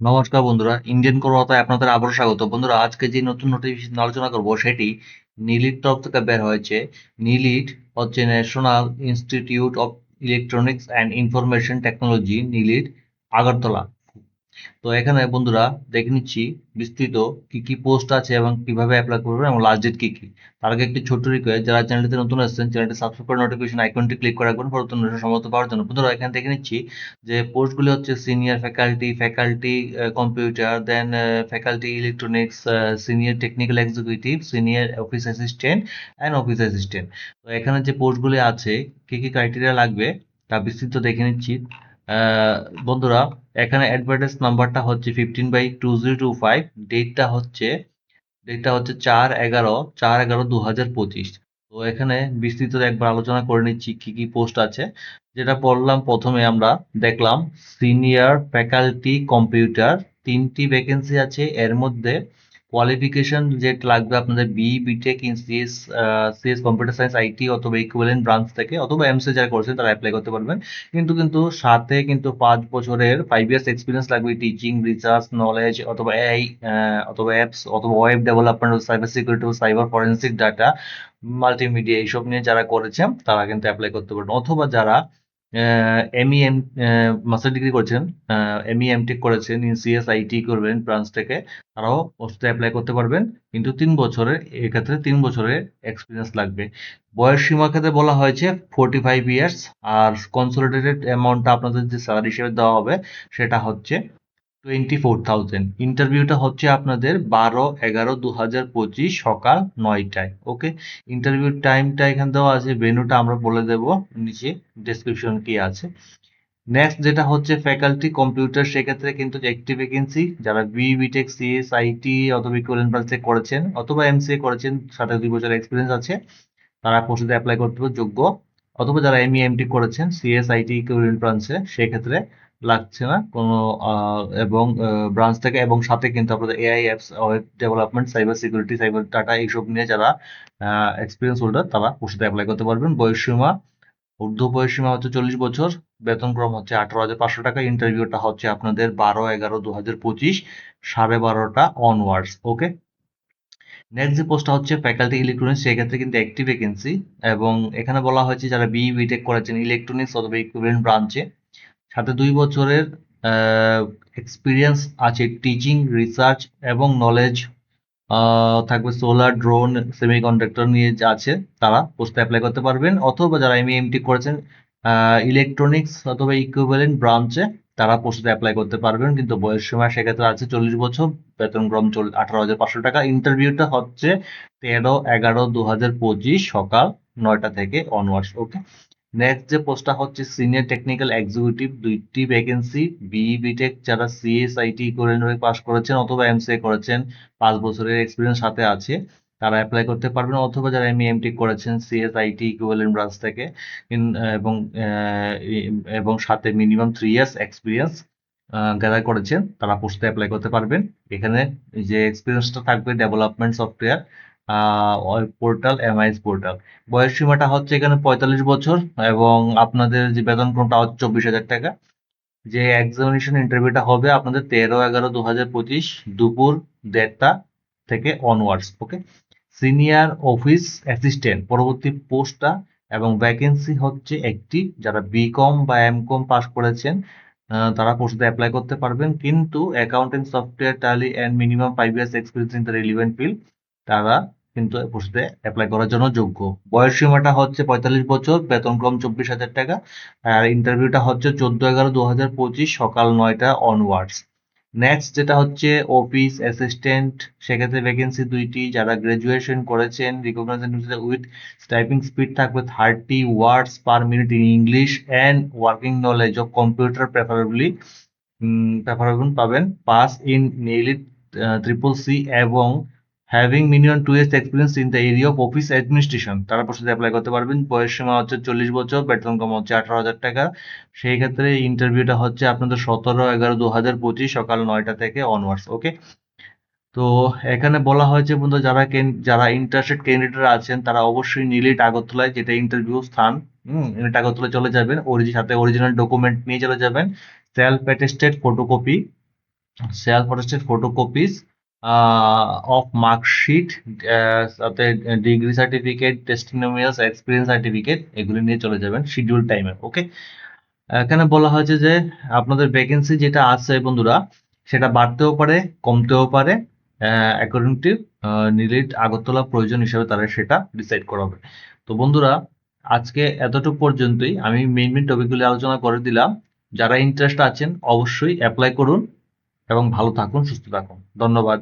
নমস্কার বন্ধুরা ইন্ডিয়ান কলকাতায় আপনাদের আবারও স্বাগত। বন্ধুরা, আজকে যে নতুন নোটিফিকেশন আলোচনা করব, সেটি নীলিট তরফ থেকে বের হয়েছে। নিলিট হচ্ছে national institute of electronics and information technology NIELIT Agartala. তো এখানে বন্ধুরা দেখে নিচ্ছি বিস্তৃত কি কি পোস্ট আছে এবং কীভাবে অ্যাপ্লাই করবেন এবং লাস্ট ডেট কি কি। তার আগে একটি ছোট্ট রিকোয়েস্ট যারা চ্যানেলটিতে নতুন আসছেন চ্যানেলটি সাবস্ক্রাইব করে নোটিফিকেশন আইকনটি ক্লিক করে রাখবেন, পরবর্তী সমস্ত পাওয়ার জন্য। বন্ধুরা, এখানে দেখে নিচ্ছি যে পোস্টগুলি হচ্ছে senior faculty faculty computer then faculty electronics senior technical executive senior office assistant and office assistant তো এখানে যে পোস্টগুলি আছে, কি কি ক্রাইটেরিয়া লাগবে, তা বিস্তৃত দেখে নিচ্ছি। বন্ধুরা, এখানে অ্যাডভার্টাইজ নাম্বারটা হচ্ছে fifteen by two zero two five ডেটটা হচ্ছে ডেটটা হচ্ছে চার এগারো চার এগারো দু হাজার পঁচিশ। তো এখানে বিস্তৃত একবার আলোচনা করে নিচ্ছি কি কি পোস্ট আছে। যেটা পড়লাম প্রথমে আমরা দেখলাম সিনিয়র ফ্যাকাল্টি কম্পিউটার তিনটি ভ্যাকেন্সি আছে। এর মধ্যে কোয়ালিফিকেশন যেটা লাগবে আপনাদের B BTech in CS CS computer science IT অথবা ইকুইভ্যালেন্ট ব্রাঞ্চ থেকে অথবা এমসি যারা করছেন তারা অ্যাপ্লাই করতে পারবেন। কিন্তু কিন্তু সাথে কিন্তু পাঁচ বছরের ফাইভ ইয়ার্স এক্সপিরিয়েন্স লাগবে টিচিং রিসার্চ নলেজ অথবা এআই অথবা অ্যাপস অথবা web development cyber security cyber forensic data multimedia এইসব নিয়ে যারা করেছেন তারা কিন্তু অ্যাপ্লাই করতে পারবেন। অথবা যারা এমই এম মাস্টার ডিগ্রি করেছেন। এমই এমটেক করেছেন, ইন সিএসআইটি করবেন ব্রাঞ্চ থেকে। তারাও পোস্টে অ্যাপ্লাই করতে পারবেন, কিন্তু তিন বছরের, এক্ষেত্রে তিন বছরের এক্সপিরিয়েন্স লাগবে। বয়স সীমা ক্ষেত্রে বলা হয়েছে ফোর্টি ফাইভ ইয়ার্স আর কনসোলিডেটেড অ্যামাউন্টটা আপনাদের যে স্যালারি হিসেবে দেওয়া হবে, সেটা হচ্ছে টোয়েন্টি ফোর থাউজেন্ড। ইন্টারভিউটা হচ্ছে আপনাদের বারো এগারো দু হাজার পঁচিশ সকাল নয়টায়, ওকে? ইন্টারভিউ টাইমটা এখানে দেওয়া আছে ভেনুটা আমরা বলে দেব, নিচে ডিসক্রিপশন কি আছে। নেক্সট যেটা হচ্ছে ফ্যাকাল্টি কম্পিউটার সেক্ষেত্রে কিন্তু একটি ভ্যাকেন্সি যারা বি বিটেক সিএস আইটি অথবা ইকুয়ালেন্ট ব্রাঞ্চে করেছেন, অথবা এমসিএ করেছেন সাথে দুই বছর এক্সপিরিয়েন্স আছে, তারা পোস্টে অ্যাপ্লাই করতে যোগ্য। অথবা যারা এমই এমটি করেছেন সিএস আইটি ইকুয়ালেন্ট ব্রাঞ্চে সেক্ষেত্রে লাগছে না। কোনো এবং ব্রাঞ্চ থেকে এবং সাথে কিন্তু আপনাদের AI apps web development cyber security cyber data এইসব নিয়ে যারা এক্সপিরিয়েন্স হোল্ডার তারা পোস্টে অ্যাপ্লাই করতে পারবেন। বয়সীমা ঊর্ধ্ব বয়সীমা হচ্ছে চল্লিশ বছর, বেতন ক্রম হচ্ছে আঠারো হাজার পাঁচশো টাকা ইন্টারভিউটা হচ্ছে আপনাদের বারো এগারো দু হাজার পঁচিশ, সাড়ে বারোটা অনওয়ার্ডস ওকে নেক্সট যে পোস্টটা হচ্ছে ফ্যাকাল্টি ইলেকট্রনিক্স সেক্ষেত্রে কিন্তু একটি ভ্যাকেন্সি এবং এখানে বলা হয়েছে যারা বি বিটেক করেছেন ইলেকট্রনিক্স অথবা ইকুইভ্যালেন্ট ব্রাঞ্চে সাথে দুই বছরের এক্সপিরিয়েন্স আছে টিচিং রিসার্চ এবং নলেজ থাকবে সোলার ড্রোন সেমিকন্ডাক্টর নিয়ে যা আছে, তারা পোস্টে অ্যাপ্লাই করতে পারবেন। অথবা যারা এম এমটি করেছেন ইলেকট্রনিক্স অথবা ইকুইভ্যালেন্ট ব্রাঞ্চে তারা পোস্টে অ্যাপ্লাই করতে পারবেন। কিন্তু বয়স সময় সেক্ষেত্রে আছে চল্লিশ বছর, বেতন ক্রম আঠারো হাজার পাঁচশো টাকা। ইন্টারভিউটা হচ্ছে তেরো এগারো দু হাজার পঁচিশ সকাল নয়টা থেকে অনওয়ার্ডস ওকে নেক্সট যে পোস্টটা হচ্ছে সিনিয়র টেকনিক্যাল এক্সিকিউটিভ দুইটি ভ্যাকেন্সি বি বিটেক যারা সিএসআইটি হয়ে পাস করেছেন অথবা এমসিএ করেছেন, পাঁচ বছরের এক্সপিরিয়েন্স সাথে আছে, তারা অ্যাপ্লাই করতে পারবেন অথবা যারা এমই এমটি করেছেন সিএসআইটি ইকুয়ালেন্ট ব্রাঞ্চ থেকে এবং এবং সাথে minimum three years experience gather করেছেন, তারা পোস্টে অ্যাপ্লাই করতে পারবেন। এখানে যে এক্সপিরিয়েন্সটা থাকবে development software portal MIS portal বয়স সীমাটা হচ্ছে এখানে পঁয়তাল্লিশ বছর এবং আপনাদের যে বেতন ক্রমটা হচ্ছে চব্বিশ হাজার টাকা। যে এক্সামিনেশন ইন্টারভিউটা হবে আপনাদের তেরো এগারো দু হাজার পঁচিশ দুপুর দেড়টা থেকে onwards okay senior office assistant পরবর্তী পোস্টটা এবং ভ্যাকেন্সি হচ্ছে একটি। যারা বিকম বা এম কম পাস করেছেন তারা পোস্টে অ্যাপ্লাই করতে পারবেন। কিন্তু accountant software Tally and minimum five years experience in the relevant field তারা কিন্তু পোস্টে অ্যাপ্লাই করার জন্য যোগ্য। বয়স সীমাটা হচ্ছে পঁয়তাল্লিশ বছর বেতনক্রম চব্বিশ হাজার টাকা, আর ইন্টারভিউটা হচ্ছে চোদ্দ এগারো দু হাজার পঁচিশ সকাল নয়টা অনওয়ার্ডস নেক্সট যেটা হচ্ছে অফিস অ্যাসিস্ট্যান্ট সেক্ষেত্রে ভ্যাকেন্সি দুইটি, যারা গ্রাজুয়েশন করেছেন রিকগনাইজেশন উইথ টাইপিং স্পিড থাকবে thirty words per minute in English and working knowledge of computer preferably preferable পাবেন। Pass in NIELIT triple C এবং having minimum two years experience in the area of office administration তারা প্রস্তুতি apply করতে পারবেন। বয়স সীমা হচ্ছে চল্লিশ বছর, বেতন কম হচ্ছে আঠারো হাজার টাকা। সেই ক্ষেত্রে ইন্টারভিউটা হচ্ছে আপনাদের সতেরো, এগারো, দু হাজার পঁচিশ সকাল নয়টা থেকে অনওয়ার্ডস ওকে তো এখানে বলা হয়েছে বন্ধু যারা যারা ইন্টারেস্টেড ক্যান্ডিডেট আছেন, তারা অবশ্যই নিলিট আগরতলায় যেটা ইন্টারভিউ স্থান, হুম নিলিট আগরতলায় চলে যাবেন। ওরিজি সাথে অরিজিনাল ডকুমেন্ট নিয়ে চলে যাবেন। Self attested photocopy self attested photocopies of marksheet সাথে degree certificate testimonials experience certificate এগুলি নিয়ে চলে যাবেন শিডিউল টাইমে ওকে এখানে বলা হয়েছে যে আপনাদের ভ্যাকেন্সি যেটা আছে বন্ধুরা, সেটা বাড়তেও পারে, কমতেও পারে অ্যাকর্ডিং টু নিলিট আগরতলা প্রয়োজন হিসেবে তারা সেটা ডিসাইড করা হবে তো বন্ধুরা, আজকে এতটুকু পর্যন্তই, আমি মেইন মেইন টপিকগুলি আলোচনা করে দিলাম, যারা ইন্টারেস্ট আছেন অবশ্যই অ্যাপ্লাই করুন এবং ভালো থাকুন, সুস্থ থাকুন, ধন্যবাদ।